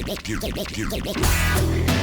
Girmek, girmek, girmek.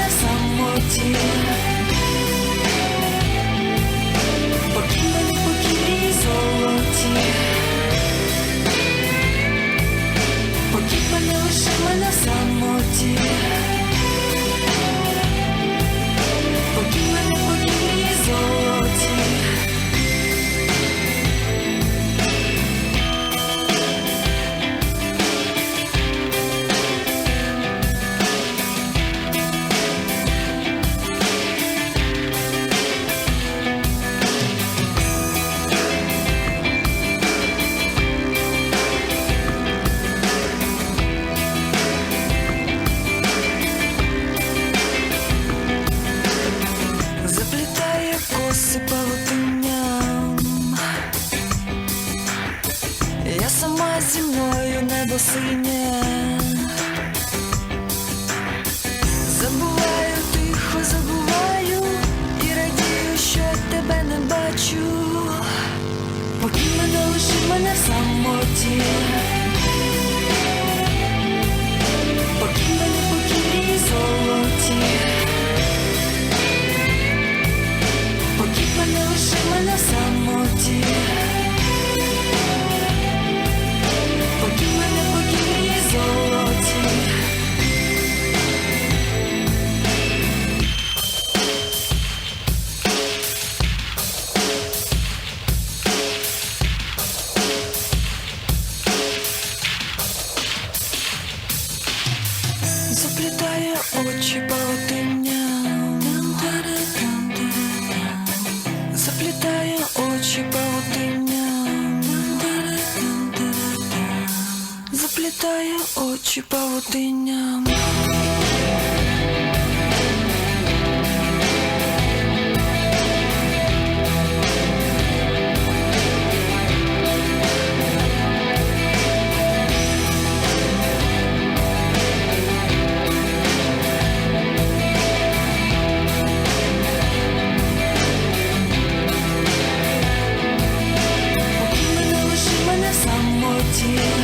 на самоті. Покірі, покірі золоті. Покій мене лише мене самоті. soon yeah. Очі полотиня заплітає очі полотиня заплітає очі павутинням tears.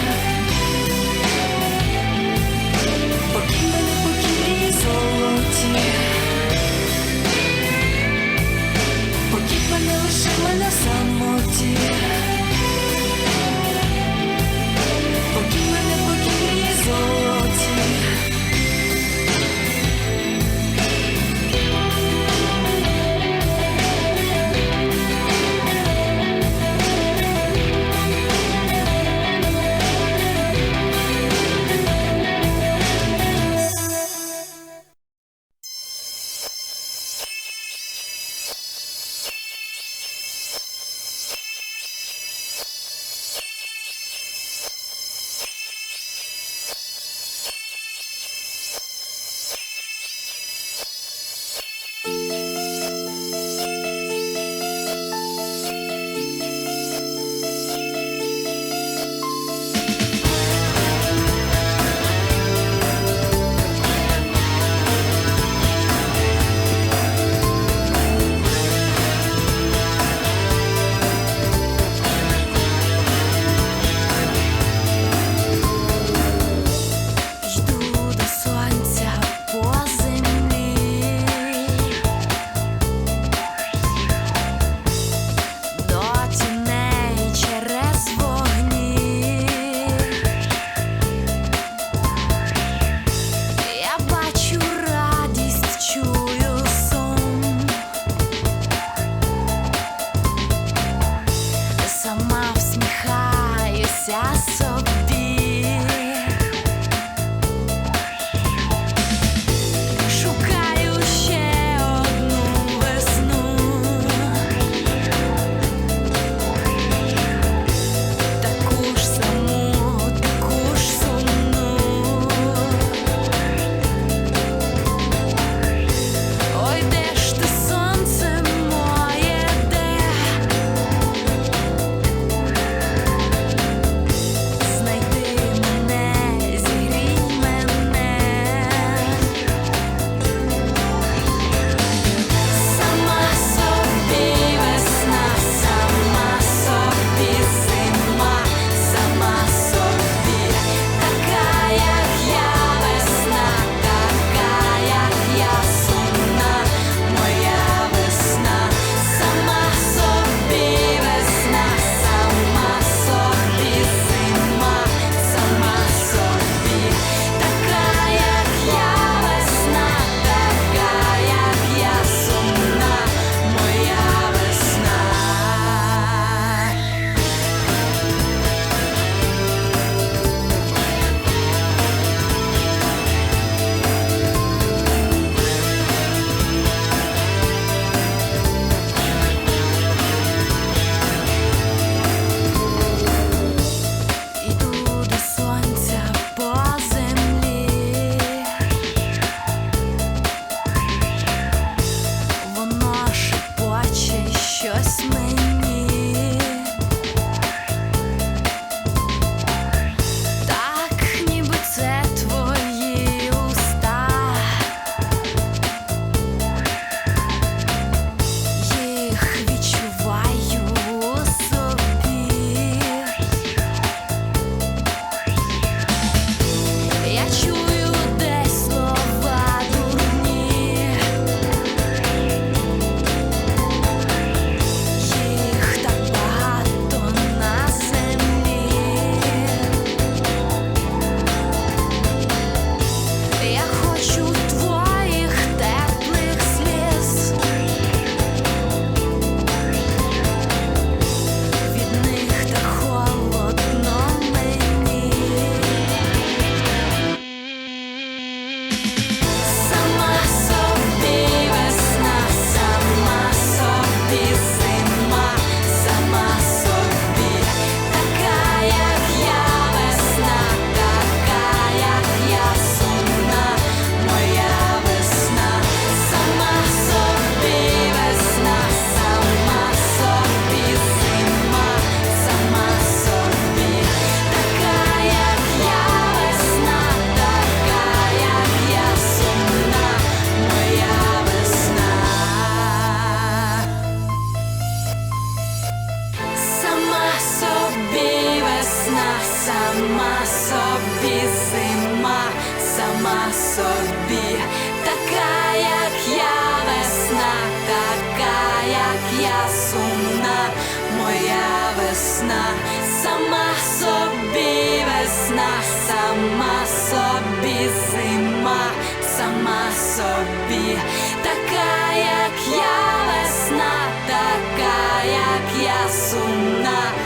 весна, сама собі зима, сама собі, така, як я весна, така, як я сумна.